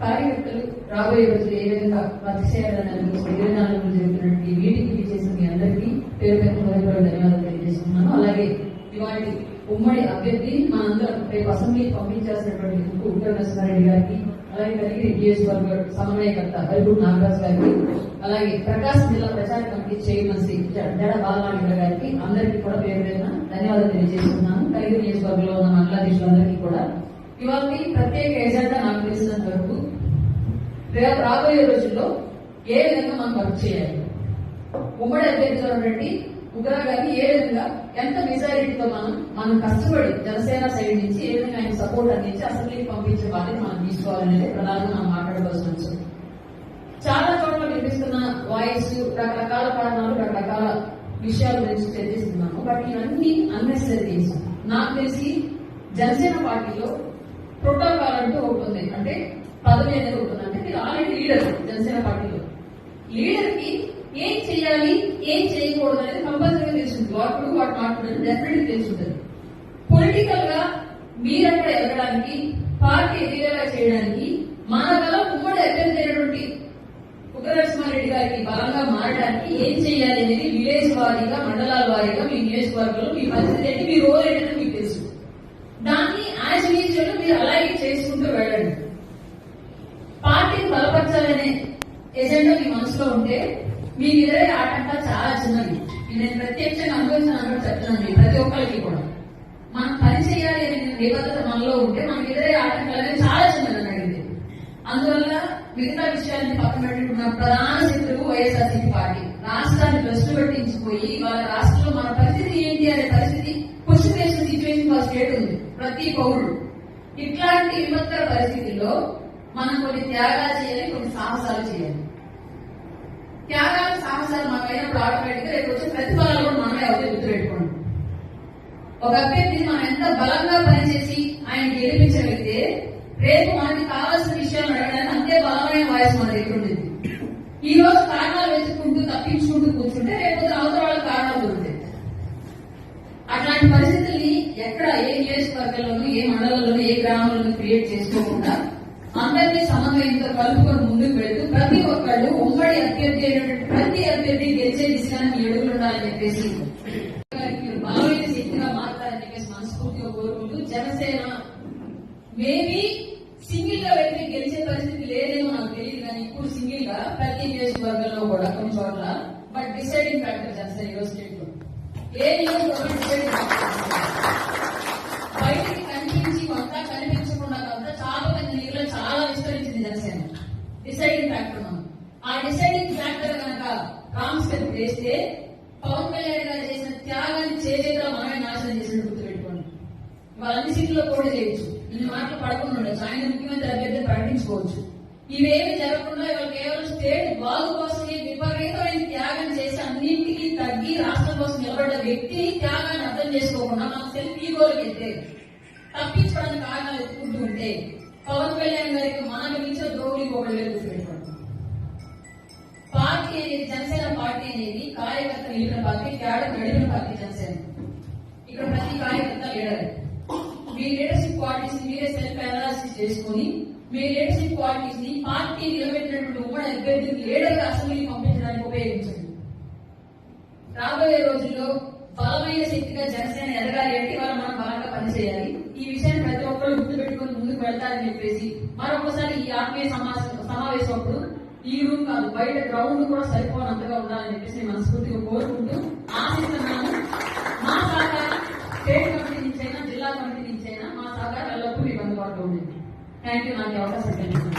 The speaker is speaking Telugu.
కార్యకర్తలు రాబోయే రోజులు ఏ విధంగా వర్క్ చేయాలని అనుకుంటున్న జరుగుతున్నటువంటి ఈ మీటింగ్ చేసిన మీ అందరికీ పేరు పేరు ధన్యవాదాలు తెలియజేస్తున్నాను. అలాగే ఇవాటి ఉమ్మడి అభ్యర్థి మనందరం రేపు అసెంబ్లీ పంపించాల్సినటువంటి ముక్కు ఉత్తర నరసింహారెడ్డి గారికి అలాగే కలిగి నియోజకవర్గ సమన్వయకర్త హరిపూర్ నాగరాజ్ గారికి అలాగే ప్రకాశం జిల్లా ప్రచార కమిటీ చైర్మన్ శ్రీ జడ బాలనాయుడు గారికి అందరికీ కూడా పేరు పేరున ధన్యవాదాలు తెలియజేస్తున్నాను. కలిగి నియోజకవర్గంలో ఉన్న మండలాధీశులందరికీ కూడా ఇవాళ ప్రత్యేక ఎజెండా నాకు తెలిసినంత వరకు రేపు రాబోయే రోజుల్లో ఏ విధంగా మనం వర్క్ చేయాలి? ఉమ్మడి అభ్యర్థులు రెడ్డి ఉగ్రా గారిని ఏ విధంగా ఎంత మెజారిటీతో మనం మనం కష్టపడి జనసేన సైడ్ నుంచి ఏ విధంగా ఆయన సపోర్ట్ అందించి అసెంబ్లీకి పంపించే బాధ్యత మనం తీసుకోవాలనేది ప్రధానంగా మనం మాట్లాడవలసిన అంశం. చాలా చోట్ల వినిపిస్తున్న వాయిస్ రకరకాల కారణాలు రకరకాల విషయాల గురించి చర్చిస్తున్నాము బట్ ఇవన్నీ అన్నెసరీ నాకు తెలిసి జనసేన పార్టీలో అంటూ ఒకటి ఉంది అంటే పదవి అనేది ఒకటి ఉంది అంటే మీరు ఆల్రెడీ లీడర్ జనసేన పార్టీలో. లీడర్కి ఏం చేయాలి ఏం చేయకూడదు అనేది కంపల్సరీగా తెలుసుంటుంది what to what not to definitely తెలుసుంటుంది పొలిటికల్గా మీరక్కడ ఎదగడానికి పార్టీ ఎదిగేలా చేయడానికి మన గల ఉమ్మడి అభ్యర్థి అయినటువంటి ఉగ్రనరసింహారెడ్డి గారికి బలంగా మారడానికి ఏం చేయాలి అనేది విలేజ్ వారీగా మండలాల వారీగా మీ నియోజకవర్గంలో మీ పరిస్థితి ఏంటి మీ రోల్ ఏంటంటే మీకు తెలుసు. దాన్ని యాజ్ యూజువల్ మీరు అలాగే చేసుకుంటూ వెళ్ళండి. పార్టీని బలపరచాలనే ఎజెండా మీ మనసులో ఉంటే మీ ఎదురే ఆటంక చాలా చిన్నది. నేను ప్రత్యక్షంగా అనుభవించిన అనుభవం చెప్తున్నాను ప్రతి ఒక్కరికి కూడా. మనం పని చేయాలి అనే నిబద్ధత మనలో ఉంటే మనకి ఎదురే ఆటంకాలు అనేది చాలా చిన్నదని అడిగింది. అందువల్ల మిగతా విషయాన్ని పక్కన పెట్టుకున్న ప్రధాన శత్రువు వైఎస్ఆర్సీపీ పార్టీ. రాష్ట్రాన్ని భ్రష్టు పెట్టించిపోయి వాళ్ళ రాష్ట్ర ప్రతి పౌరుడు. ఇట్లాంటి విపత్కర పరిస్థితుల్లో మనం కొన్ని త్యాగాలు చేయాలి కొన్ని సాహసాలు చేయాలి. త్యాగాలు సాహసాలు మనకు అయినప్పుడు ఆటోమేటిక్గా రేపు వచ్చే ప్రతిఫలాలు కూడా మనమే అవుతాయి గుర్తుపెట్టుకోండి. ఒక అభ్యర్థిని మనం ఎంత బలంగా పనిచేసి ఆయన గెలిపించగలిగితే రేపు మనకి కావాల్సిన విషయాలు అడగడానికి అంతే బలమైన వాయిస్ మన దగ్గర ఉండేది ఈ రోజు కారణాలు వెతుక్కుంటూ తప్పించుకుంటూ కూర్చుంటే రేపు అవసరాల కారణాలు దొరుకుతాయి. అట్లాంటి పరిస్థితి ఏ క్రియేట్ చేసుకోకుండా అందరినీ సమన్వయంతో కలుపుకొని ముందుకు వెళ్తూ ప్రతి ఒక్కళ్ళు ఉమ్మడి అభ్యర్థి అయినటువంటి ప్రతి అభ్యర్థి గెలిచే దిశగా మీ అడుగులు ఉండాలని చెప్పేసి బలమైన శక్తిగా మారుతారని చెప్పేసి మనస్ఫూర్తిగా కోరుకుంటూ జనసేన మేబీ సింగిల్గా వ్యక్తి గెలిచే పరిస్థితి లేదేమో నాకు తెలియదు కానీ ఇప్పుడు సింగిల్గా ప్రతి నియోజకవర్గంలో కూడా కొన్ని చోట్ల బట్ డిసైడింగ్ ఫ్యాక్టర్ జనసేన ఈరోజు స్టేట్లో ఏ నియోజకవర్గం డిసైడింగ్ ఫ్యాక్టర్ కనుక రామ్ స్టెప్ వేస్తే పవన్ కళ్యాణ్ గారు చేసిన త్యాగాన్ని చేసేదా మనమే నాశనం చేసినట్టు గుర్తుపెట్టుకోండి. వాళ్ళ అన్ని సీట్లో కూడా చేయొచ్చు. ఇన్ని మాటలు పడకుండా ఉండొచ్చు. ఆయన ముఖ్యమంత్రి అభ్యర్థిని ప్రకటించుకోవచ్చు. ఇవేమి జరగకుండా ఇవాళ కేవలం స్టేట్ బాగు కోసమే విపరీతమైన త్యాగం చేసి అన్నింటికి తగ్గి రాష్ట్రం కోసం నిలబడ్డ వ్యక్తి త్యాగాన్ని అర్థం చేసుకోకుండా మన సెల్ఫ్ ఈగోలకి వెళ్తే తప్పించుకోవడానికి కారణాలు ఎత్తుకుంటూ ఉంటే పవన్ కళ్యాణ్ పార్టీ క్యాడర్ గడిపిన పార్టీ జనసేన ఇక్కడ ప్రతి కార్యకర్త లీడర్. మీ లీడర్షిప్ క్వాలిటీస్ మీరే సెల్ఫ్ అనాలిసిస్ చేసుకుని మీ లీడర్షిప్ క్వాలిటీస్ని పార్టీ నిలబెట్టినటువంటి ఉమ్మడి అభ్యర్థిని లీడర్గా అసెంబ్లీకి పంపించడానికి ఉపయోగించండి. రాబోయే రోజుల్లో బలమైన శక్తిగా జనసేన ఎదగాలి అంటే వాళ్ళు మనం బాగా పనిచేయాలి. ఈ విషయాన్ని ప్రతి ఒక్కరు గుర్తుపెట్టుకుని ముందుకు వెళ్తారని చెప్పేసి మరొకసారి ఈ ఆత్మీయ సమావేశం సమావేశం అప్పుడు ఈ రూమ్ కాదు బయట గ్రౌండ్ కూడా సరిపోనంతగా ఉండాలని చెప్పేసి నేను మనస్ఫూర్తిగా కోరుకుంటూ ఆశిస్తున్నాను. మా సహకారం స్టేట్ కమిటీ నుంచి అయినా జిల్లా కమిటీ నుంచి అయినా మా సహకారం ఎల్లప్పుడూ మీకు అందుబాటులో ఉండండి. థ్యాంక్ యూ నాకు అవకాశం కలిగింది